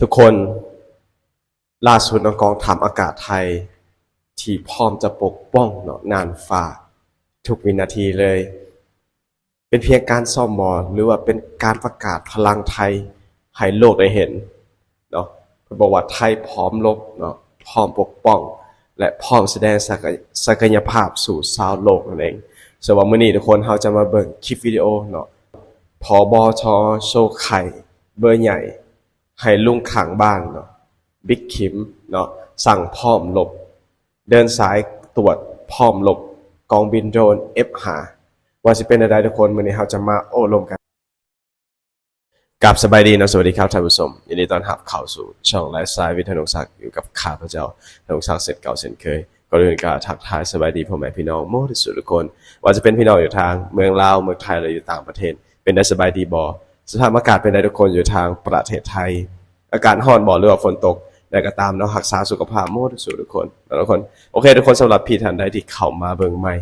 ทุกคนล่าสุดน้องกองทำอากาศไทย ที่พร้อมจะปกป้องเนาะนานฟ้าทุกวินาทีเลย เป็นเพียงการซ่อมบอหรือว่าเป็นการประกาศพลังไทยให้โลกได้เห็นเนาะเพิ่นบอกว่าไทยพร้อมรบเนาะพร้อมปกป้อง และพร้อมแสดงศักยภาพสู่ชาวโลกนั่นเองสวนว่ามื้อนี้ทุกคนเราจะมาเบิ่งคลิปวิดีโอเนาะพบชโชว์ไข่ เบอร์ใหญ่ ให้ลุงขังบ้านเนาะบิ๊กคิมเนาะสั่งพร้อมลบ เดินสายตรวจพร้อมลบ กองบินโดรน F5 ว่าสิเป็นอะไรทุกคนมื้อนี้เราจะมาโอ้ลมกันกับสบายดีนะสวัสดีครับท่านผู้ชมยินดีต้อนรับเข้าสู่ช่องไลฟ์สไตล์วิทยานุศักดิ์อยู่กับข้าพเจ้าธนงศักดิ์เสร็จเก่าเส้นเคยก่อนอื่นก็ทักทายสบายดีพ่อแม่พี่น้องโมที่สุดทุกคน ว่าจะเป็นพี่น้องอยู่ทางเมืองลาวเมืองไทยหรืออยู่ต่างประเทศ เป็นได้สบายดีบ่ สภาพอากาศเป็นได้ทุกคนอยู่ทางประเทศไทย อากาศร้อนบ่หรือฝนตกแต่ก็ตามเนาะรักษาสุขภาพโมที่สุดทุกคนทุกคน โอเค ทุกคนสำหรับพี่ท่านใดที่เข้ามาเบิ่งใหม่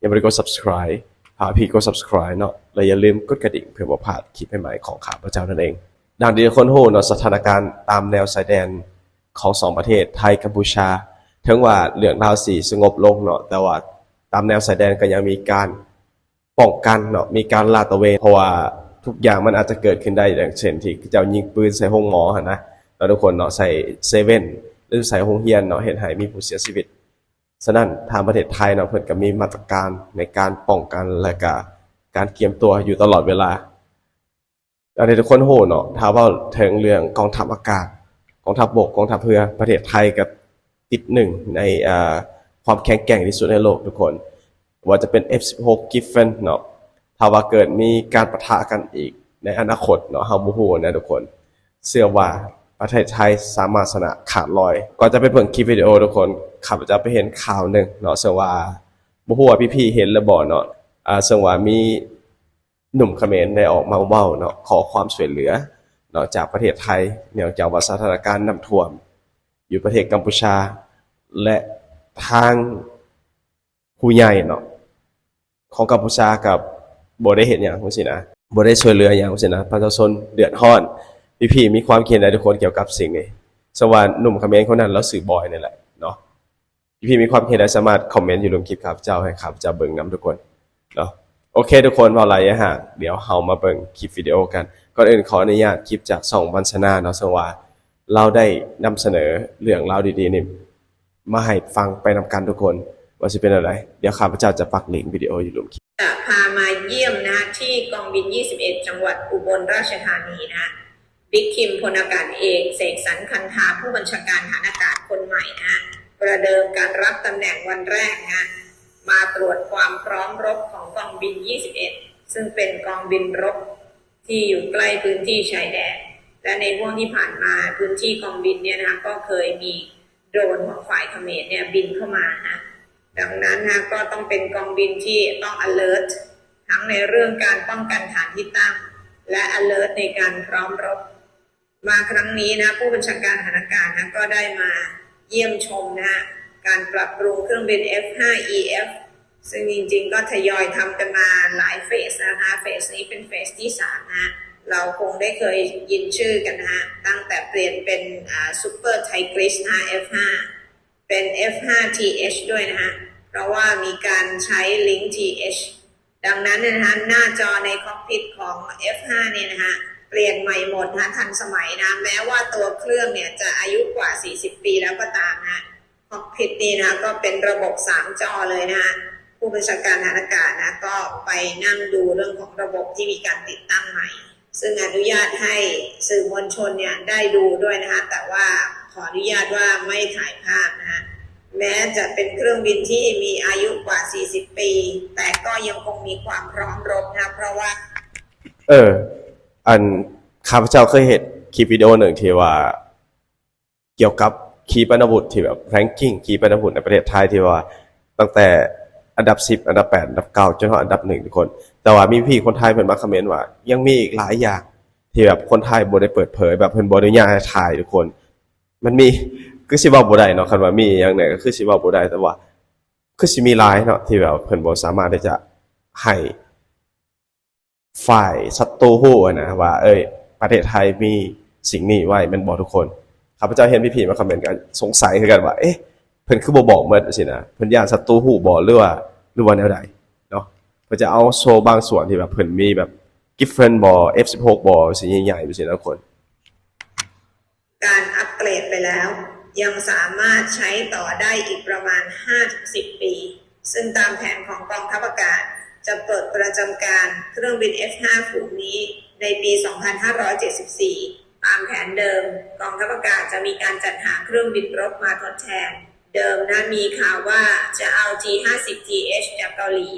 ยังไม่ได้กด subscribe พาพี่กด subscribe เนาะและอย่าลืมกดกระดิ่งเพื่อบ่พลาดคลิปใหม่ๆของข้าพเจ้านั่นเองดังที่ทุกคนรู้เนาะสถานการณ์ตามแนวชายแดนของสองประเทศไทยกัมพูชาถึงว่าเรื่องราวสีสงบลงเนาะแต่ว่าตามแนวชายแดนก็ยังมีการป้องกันเนาะมีการลาดตระเวนเพราะว่า ทุกอย่างมันอาจจะเกิดขึ้นได้อย่างเช่นที่เจ้ายิงปืนใส่ห้องหมอหั่นะแล้วทุกคนเนาะใส่เซเว่นหรือใส่ห้องเรียนเนาะเห็นให้มีผู้เสียชีวิตฉะนั้นทางประเทศไทยเนาะเพิ่นก็มีมาตรการในการป้องกันและก็การเตรียมตัวอยู่ตลอดเวลาอันนี้ทุกคนโหเนาะถ้าเว่าถึงเรื่องกองทัพอากาศกองทัพบกกองทัพเรือประเทศไทยก็ติดหนึ่งในความแข็งแกร่งที่สุดในโลกทุกคน ว่าจะเป็น F16 Griffin เนาะ ถ้าว่าเกิดมีการปะทะกันอีกในอนาคตเนาะเฮาบ่ฮู้นะทุกคน เชื่อว่าประเทศไทยสามารถชนะขาดลอย ก่อนจะไปเบิ่งคลิปวิดีโอทุกคนข้าพเจ้าไปเห็นข่าวหนึ่งเนาะซึ่งว่าบ่ฮู้ว่าพี่ๆเห็นหรือบ่เนาะอ่าซึ่งว่ามีหนุ่มเขมรได้ออกมาเว้าเนาะขอความช่วยเหลือเนาะจากประเทศไทยเนื่องจากว่าสถานการณ์น้ำท่วม อยู่ประเทศกัมพูชา และทางผู้ใหญ่เนาะของกัมพูชากับ บ่ได้เห็นอย่างจังซี่นะบ่ได้ช่วยเหลืออย่างจังซี่นะประชาชนเดือดร้อน พี่ๆมีความคิดเห็นใดทุกคนเกี่ยวกับสิ่งนี้สว่าหนุ่มเขมรคนนั้นเราสื่อบอยนี่แหละเนาะพี่ๆมีความคิดเห็นใดสามารถคอมเมนต์อยู่ลงคลิปครับเจ้าให้ครับเจ้าเบิ่งนํทุกคนเนาะโอเค ทุกคนเว้าหลายอย่าห่างเดี๋ยวเฮามาเบิ่งคลิปวิดีโอกันก่อนอื่นขออนุญาตคลิปจากช่องวันชนาเนาะซึ่งว่า เราได้นำเสนอเรื่องราวดีๆนี่มาให้ฟังไปนำกันทุกคนว่าสิเป็นอะไร เดี๋ยวข้าพเจ้าจะปักลิงก์วิดีโออยู่ลงคลิป เยี่ยมนะที่กองบิน 21 จังหวัดอุบลราชธานีนะบิ๊กคิมพลอากาศเอกเสกสรรคันธาผู้บัญชาการฐานอากาศคนใหม่นะประเดิมการรับตำแหน่งวันแรกนะมาตรวจความพร้อมรบของกองบิน 21 ซึ่งเป็นกองบินรบที่อยู่ใกล้พื้นที่ชายแดนและในห่วงที่ผ่านมาพื้นที่กองบินเนี่ยนะก็เคยมีโดรนของฝ่ายเขมรเนี่ยบินเข้ามานะดังนั้นนะก็ต้องเป็นกองบินที่ต้อง alert ทั้งในเรื่องการป้องกันฐานที่ตั้ง และ alert ในการพร้อมรบ มาครั้งนี้นะผู้บัญชาการฐานอากาศนะก็ได้มาเยี่ยมชมนะการปรับปรุงเครื่องบิน F5EF ซึ่งจริงๆก็ทยอยทำกันมาหลายเฟสนะคะเฟสนี้เป็นเฟสที่สามนะเราคงได้เคยยินชื่อกันนะตั้งแต่เปลี่ยนเป็นซูเปอร์ไทกริสนะ F5 เป็น F5TH ด้วยนะฮะเพราะว่ามีการใช้ Link TH ดังนั้นนะฮะหน้าจอในคอกพิทของ F5 เนี่ยนะฮะเปลี่ยนใหม่หมดนะทันสมัยนะแม้ว่าตัวเครื่องเนี่ยจะอายุกว่า 40 ปีแล้วก็ตามนะคอกพิทนี่นะก็เป็นระบบ 3 จอเลยนะฮะผู้บัญชาการทหารอากาศนะก็ไปนั่งดูเรื่องของระบบที่มีการติดตั้งใหม่ ซึ่งอนุญาตให้สื่อมวลชนเนี่ยได้ดูด้วยนะคะแต่ว่าขออนุญาตว่าไม่ถ่ายภาพนะคะ แม้จะเป็นเครื่องบินที่มีอายุกว่า 40 ปี แต่ก็ยังคงมีความพร้อมรบนะเพราะว่า เออ อันข้าพเจ้าเคยเห็นคลิปวิดีโอหนึ่งที่ว่า เกี่ยวกับขีปนาวุธที่แบบ ranking ขีปนาวุธในประเทศไทยที่ว่า ตั้งแต่อันดับ10อันดับ8อันดับ9จนถึงอันดับหนึ่งทุกคน แต่ว่ามีพี่คนไทยเพิ่นมาคอมเมนต์ว่า ยังมีอีกหลายอย่างที่แบบคนไทยบ่ได้เปิดเผย แบบเพิ่นบ่อนุญาตให้ถ่ายทุกคน มันมี คือสิเว้าบ่ได้เนาะคันว่ามีอย่างไหนก็คือสิเว้าบ่ได้แต่ว่า คือสิมีหลายเนาะที่แบบเพิ่นบ่สามารถที่จะให้ฝ่ายศัตรูฮู้นะว่า เอ้ย ประเทศไทยมีสิ่งนี้ไว้มันบอกทุกคนข้าพเจ้าเห็นพี่ๆมาคอมเมนต์กันสงสัยคือกันว่า เอ๊ะเพิ่นคือบ่บอกหมดสินะเพิ่นย่านศัตรูหูบ่หรือว่าหรือว่าแนวใดเนาะเพิ่นจะเอาโชว์บางส่วนที่แบบเพิ่นมีแบบกิฟเฟนบ่ F16 บ่สิใหญ่ๆไปสินะทุกคน การอัปเกรดไปแล้ว ยังสามารถใช้ต่อได้อีกประมาณ 5-10 ปี ซึ่งตามแผนของกองทัพอากาศ จะเปิดประจำการเครื่องบิน F5 ฝูงนี้ในปี 2574 ตามแผนเดิม กองทัพอากาศจะมีการจัดหาเครื่องบินรบมาทดแทน เดิมนะมีข่าวว่าจะเอา G50GH จากเกาหลี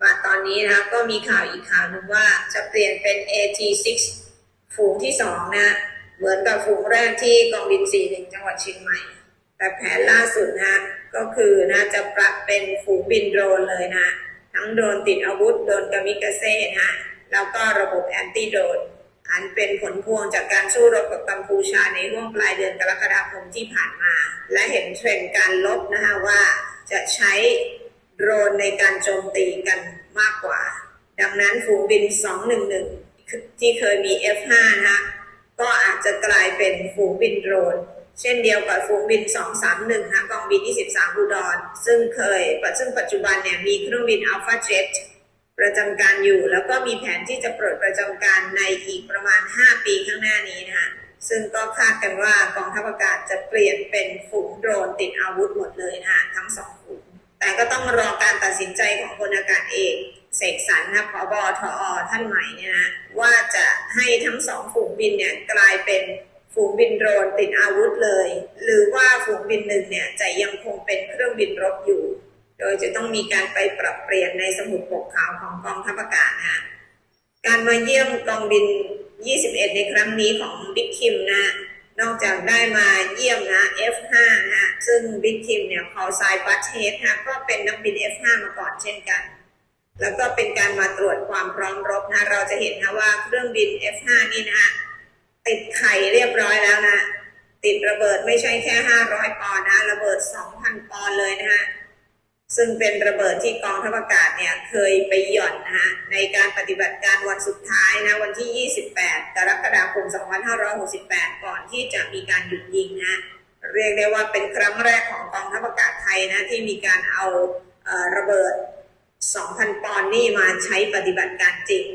มาตอนนี้นะก็มีข่าวอีกข่าวหนึ่งว่าจะเปลี่ยนเป็น AT6 ฝูงที่สองนะ เหมือนกับฝูงแรกที่กองบิน41จังหวัดเชียงใหม่ แต่แผนล่าสุดนะก็คือนะจะปรับเป็นฝูงบินโดรนเลยนะทั้งโดรนติดอาวุธโดรนกามิกาเซ่นะแล้วก็ระบบแอนตี้โดรนอันเป็นผลพวงจากการสู้รบกับกัมพูชาในช่วงปลายเดือนกรกฎาคมที่ผ่านมา และเห็นเทรนด์การลบนะคะว่าจะใช้โดรนในการโจมตีกันมากกว่า ดังนั้นฝูงบิน 211 ที่เคยมี F5 นะคะ ก็อาจจะกลายเป็นฝูงบินโดรนเช่นเดียวกับฝูงบิน 231นะกองบิน 23อุดรซึ่งเคยซึ่งปัจจุบันเนี่ยมีเครื่องบิน Alpha Jet ประจำการอยู่ แล้วก็มีแผนที่จะปลดประจำการในอีกประมาณ 5 ปีข้างหน้านี้นะคะซึ่งก็คาดกันว่ากองทัพอากาศจะเปลี่ยนเป็นฝูงโดรนติดอาวุธหมดเลยนะคะทั้งสองฝูงแต่ก็ต้องรอการตัดสินใจของพลอากาศเอก เสกสรรนะพบทอท่านใหม่เนี่ยนะว่าจะให้ทั้งสองฝูงบินเนี่ยกลายเป็นฝูงบินโดรนติดอาวุธเลย หรือว่าฝูงบินหนึ่งเนี่ยจะยังคงเป็นเครื่องบินรบอยู่ โดยจะต้องมีการไปปรับเปลี่ยนในสมุดปกขาวของกองทัพอากาศนะการมาเยี่ยมกองบิน 21 ในครั้งนี้ของบิ๊กคิมนะ นอกจากได้มาเยี่ยมนะ F5 นะฮะซึ่งบิ๊กคิมเนี่ยคอไซบัตเทสนะก็เป็นนักบิน F5 มาก่อนเช่นกัน แล้วก็เป็นการมาตรวจความพร้อมรบนะเราจะเห็นนะว่าเครื่องบิน F5 นี่นะฮะติดไข่เรียบร้อยแล้วนะ ติดระเบิดไม่ใช่แค่ 500 ปอนด์นะ ระเบิด 2,000 ปอนด์เลยนะฮะซึ่งเป็นระเบิดที่กองทัพอากาศเนี่ยเคยไปหย่อนนะฮะในการปฏิบัติการวันสุดท้ายนะวันที่ 28 กรกฎาคม 2568 ก่อนที่จะมีการหยุดยิงนะเรียกได้ว่าเป็นครั้งแรกของกองทัพอากาศไทยนะที่มีการเอาระเบิด 2,000 ปอนด์นี่มาใช้ปฏิบัติการจริง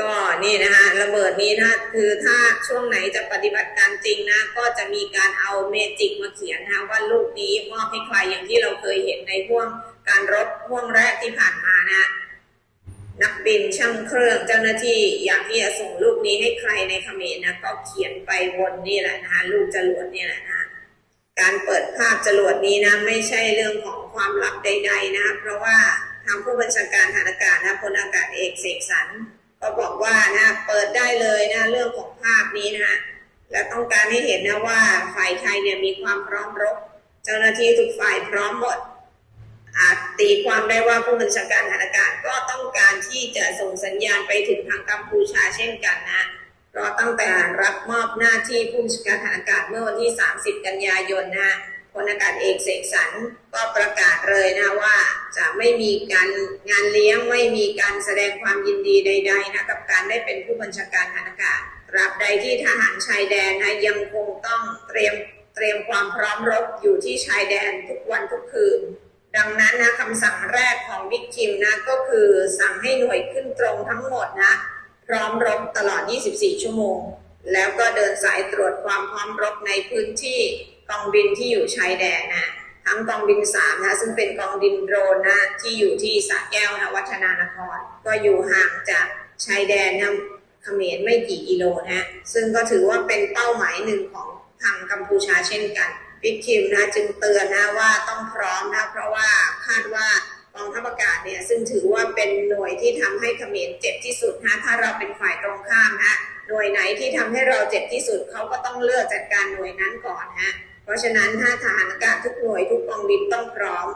ก็นี่นะฮะระเบิดนี้นะคือถ้าช่วงไหนจะปฏิบัติการจริงนะ ก็จะมีการเอาเมจิกมาเขียนนะว่าลูกนี้มอบให้ใครอย่างที่เราเคยเห็นในห่วงการรบห่วงแรกที่ผ่านมานะนักบินช่างเครื่องเจ้าหน้าที่อยากที่จะส่งลูกนี้ให้ใครในเขมรนะก็เขียนไปบนนี่แหละนะลูกจรวดนี่แหละนะ การเปิดภาพจรวดนี้นะไม่ใช่เรื่องของความลับใด ๆ นะ เพราะว่าทางผู้บัญชาการฐานอากาศนะพลอากาศเอกเสกสรรก็บอกว่านะเปิดได้เลยนะเรื่องของภาพนี้นะและต้องการให้เห็นนะว่าฝ่ายไทยเนี่ยมีความพร้อมรบ เจ้าหน้าที่ทุกฝ่ายพร้อมหมดอาจตีความได้ว่าผู้บัญชาการฐานอากาศก็ต้องการที่จะส่งสัญญาณไปถึงทางกัมพูชาเช่นกันนะ ราตั้งแต่รับมอบหน้าที่ผู้บัญชาการฐานอากาศเมื่อวันที่ 30 กันยายนนะพลอากาศเอกเสกสรรก็ประกาศเลยนะว่าจะไม่มีการงานเลี้ยงไม่มีการแสดงความยินดีใด ๆ นะกับการได้เป็นผู้บัญชาการฐานอากาศราบใดที่ทหารชายแดนนะยังคงต้องเตรียมเตรียมความพร้อมรบอยู่ที่ชายแดนทุกวันทุกคืน ดังนั้นนะคำสั่งแรกของบิ๊กคิมนะก็คือสั่งให้หน่วยขึ้นตรงทั้งหมดนะ พร้อมรบตลอด 24 ชั่วโมง แล้วก็เดินสายตรวจความพร้อมรบในพื้นที่กองบินที่อยู่ชายแดนนะทั้งกองบิน3นะซึ่งเป็นกองบินโดรนนะที่อยู่ที่สระแก้วนะวัฒนานคร ก็อยู่ห่างจากชายแดนนะเขมรไม่กี่กิโลนะซึ่งก็ถือว่าเป็นเป้าหมายหนึ่งของทางกัมพูชาเช่นกันบิ๊กคิมนะจึงเตือนนะว่าต้องพร้อมนะเพราะว่า กองทัพอากาศเนี่ยซึ่งถือว่า เป็นหน่วยที่ทำให้เขมรเจ็บที่สุดนะถ้าเราเป็นฝ่ายตรงข้ามนะหน่วยไหนที่ทำให้เราเจ็บที่สุดเขาก็ต้องเลือกจัดการหน่วยนั้นก่อนฮะเพราะฉะนั้นถ้าทหารอากาศทุกหน่วยทุกกองบินต้องพร้อม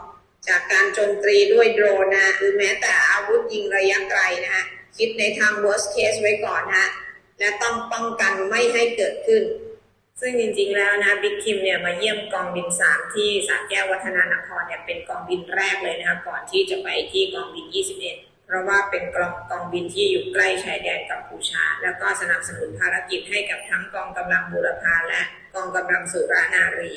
จากการโจมตีด้วยโดรนนะหรือแม้แต่อาวุธยิงระยะไกลนะฮะคิดในทาง worst case ไว้ก่อนนะและต้องป้องกันไม่ให้เกิดขึ้น ซึ่งจริงๆแล้วนะบิ๊กคิมเนี่ยมาเยี่ยมกองบิน3ที่สระแก้ววัฒนานครเนี่ยเป็นกองบินแรกเลยนะก่อนที่จะไปที่กองบิน 21 เพราะว่าเป็นกองกองบินที่อยู่ใกล้ชายแดนกัมพูชา แล้วก็สนับสนุนภารกิจให้กับทั้งกองกำลังบูรพาและกองกำลังสุรานารี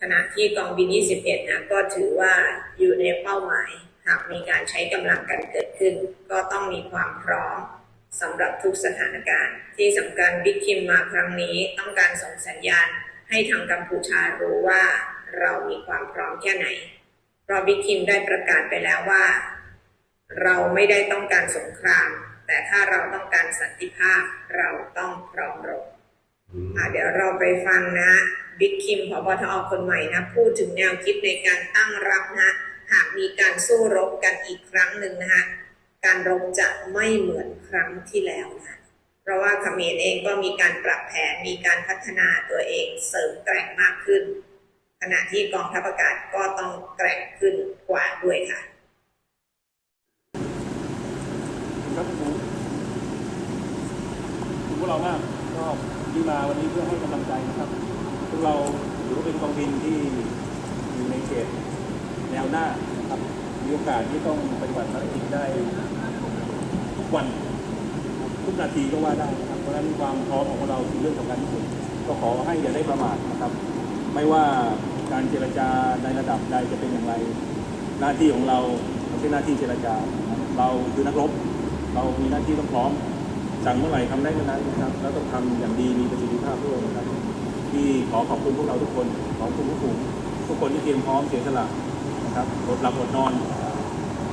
ขณะที่กองบิน 21 นะก็ถือว่าอยู่ในเป้าหมาย หากมีการใช้กำลังกันเกิดขึ้น ก็ต้องมีความพร้อม สำหรับทุกสถานการณ์ ที่สำคัญบิ๊กคิมมาครั้งนี้ต้องการส่งสัญญาณ ให้ทางกัมพูชารู้ว่าเรามีความพร้อมแค่ไหน เพราะบิ๊กคิมได้ประกาศไปแล้วว่า เราไม่ได้ต้องการสงคราม แต่ถ้าเราต้องการสันติภาพเราต้องพร้อมรบอะเดี๋ยวเราไปฟังนะบิ๊กคิมพบทอคนใหม่นะ พูดถึงแนวคิดในการตั้งรับนะ หากมีการสู้รบกันอีกครั้งหนึ่งนะฮะ การรบจะไม่เหมือนครั้งที่แล้วนะเพราะว่าเขมรเองก็มีการปรับแผนมีการพัฒนาตัวเองเสริมแกร่งมากขึ้น ขณะที่กองทัพอากาศก็ต้องแกร่งขึ้นกว่าด้วยค่ะครับผมคุณพวกเรามากก็ที่มาวันนี้เพื่อให้กำลังใจนะครับพวกเราถือว่าเป็นกองบินที่อยู่ในเขตแนวหน้านะครับ มีโอกาสที่ต้องปฏิบัติภารกิจได้ทุกวัน ทุกนาทีก็ว่าได้นะครับเพราะฉะนั้นความพร้อมของเราคือเรื่องสำคัญที่สุดก็ขอให้อย่าได้ประมาทนะครับ ไม่ว่าการเจรจาในระดับใดจะเป็นอย่างไร หน้าที่ของเราไม่ใช่หน้าที่เจรจา เราคือนักรบ เรามีหน้าที่ต้องพร้อมสั่งเมื่อไหร่ทำได้เมื่อนั้นนะครับ แล้วต้องทำอย่างดีมีประสิทธิภาพด้วยนะครับ ที่ขอขอบคุณพวกเราทุกคน ขอบคุณทุกคนทุกคนที่เตรียมพร้อมเสียสละนะครับอดหลับอดนอน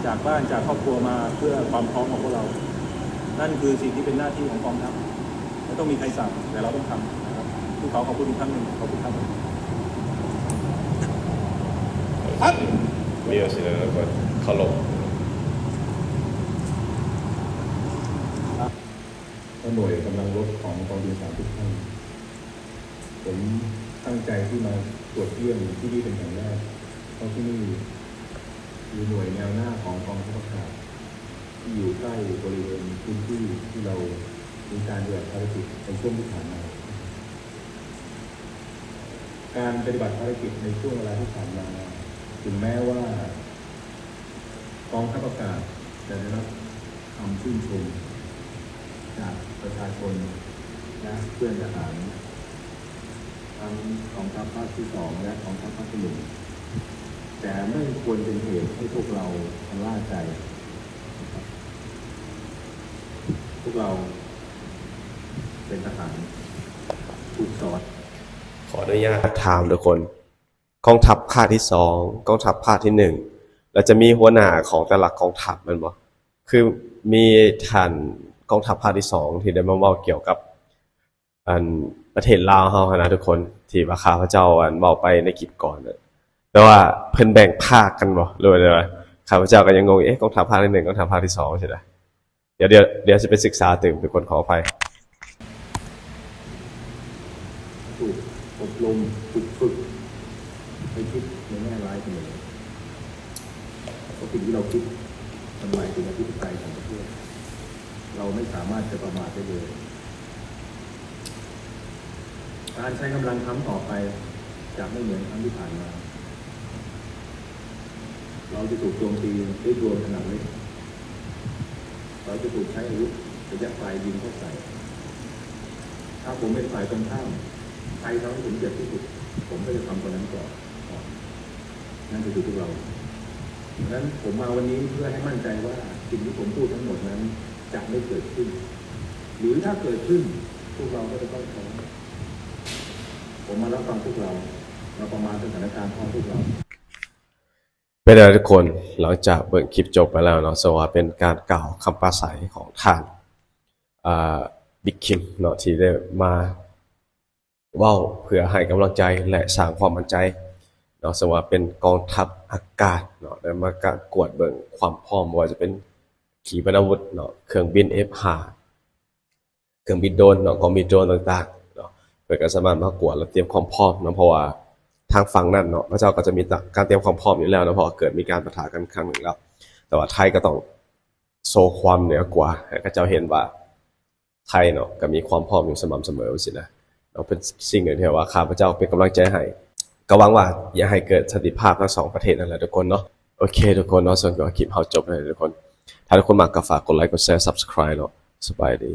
จากบ้านจากครอบครัวมาเพื่อความพร้อมของพวกเรา นั่นคือสิ่งที่เป็นหน้าที่ของกองทัพไม่ต้องมีใครสั่งแต่เราต้องทำนะครับที่ขอขอบคุณอีกครั้งหนึ่งขอบคุณครับมีโอสิแล้วก็เคารพและหน่วยกำลังรบของกองบินสามทุกท่านผมตั้งใจที่มาตรวจเยี่ยมที่นี่เป็นครั้งแรกเพราะที่นี่ คือหน่วยแนวหน้าของกองทัพอากาศที่อยู่ใกล้บริเวณพื้นที่ที่เรามีการปฏิบัติภารกิจในช่วงที่ผ่านมาการปฏิบัติภารกิจในช่วงเวลาที่ผ่านมา ถึงแม้ว่ากองทัพอากาศจะได้รับคำชื่นชมจากประชาชนและเพื่อนทหารทั้งกองทัพภาคที่สองและกองทัพภาคที่หนึ่ง แต่ไม่ควรเป็นเหตุให้พวกเราชะล่าใจ พวกเราเป็นทหารถูกสอนขออนุญาตถามทุกคนกองทัพภาคที่สองกองทัพภาคที่หนึ่งแล้วจะมีหัวหน้าของแต่ละกองทัพมันบ่คือมีท่านกองทัพภาคที่สองที่ได้มาเว้าเกี่ยวกับอันประเทศลาวเฮาหั้นะทุกคน ที่ว่าข้าพเจ้าอันเว้าไปในคลิปก่อนน่ะ แต่ว่าเพิ่นแบ่งภาคกันบ่หรือว่าไงวะข้าพเจ้าก็ยังงงเอ๊ะกองทัพภาคที่หนึ่งกองทัพภาคที่สองใช่ไหมเดี๋ยวเดี๋ยวเดี๋ยวจะไปศึกษาตื่นทุกคนขออภัยถูกอบรมถูกฝึกให้คิดในแง่ร้ายเสมอเพราะสิ่งที่เราคิดมันหมายถึงอธิปไตยของประเทศเราไม่สามารถจะประมาทได้เลยการใช้กำลังครั้งต่อไปจะไม่เหมือนครั้งที่ผ่านมา เราจะถูกโจมตีด้วยดรนขนาดเล็กเราจะถูกใช้อาวุธระยะไกลยิงเข้าใส่ ถ้าผมเป็นฝ่ายตรงข้ามใครทำให้ผมเจ็บที่สุด ผมก็จะทำคนนั้นก่อนนั่นคือพวกเราดังนั้นผมมาวันนี้เพื่อให้มั่นใจว่าสิ่งที่ผมพูดทั้งหมดนั้นจะไม่เกิดขึ้น หรือถ้าเกิดขึ้นพวกเราก็จะต้องพร้อมผมมารับฟังพวกเรามาประมาณสถานการณ์ของพวกเรา เป็นไงทุกคนหลังจากเบิ่งคลิปจบไปแล้วเนาะสว่าเป็นการกล่าวคำปราศัยของท่านอ่าบิ๊กคิมเนาะที่ได้มาเว้าเพื่อให้กำลังใจและสร้างความมั่นใจเนาะสว่าเป็นกองทัพอากาศเนาะได้มาการกวดเบิ่งความพร้อมว่าจะเป็นขีปนาวุธเนาะเครื่องบิน F5 เครื่องบินโดนเนาะกองบินโดนต่างๆเนาะเพื่อก็สามารถมากวดและเตรียมความพร้อมเนาะเพราะว่า ทางฝั่งนั้นเนาะพระเจ้าก็จะมีการเตรียมความพร้อมอยู่แล้วนะพราะเกิดมีการปะทะกันครั้งหนึ่งแล้ว แต่ว่าไทยก็ต้องโซความเหนือกว่าพระเจ้าเห็นว่าไทยเนาะก็มีความพร้อมอยู่สม่ำเสมอสินะเราเป็นสิ่งหนึ่งที่ว่าข้าพระเจ้าเป็นกำลังใจให้ก็หวังว่าอย่าให้เกิดสันติภาพทั้งสองประเทศนั่นแหละทุกคนเนาะโอเคทุกคนเนาะส่วนของคลิปเขาจบเลยทุกคน ถ้าทุกคนมากก็ฝากกดไลค์กดแชร์ subscribe เนาะสบายดี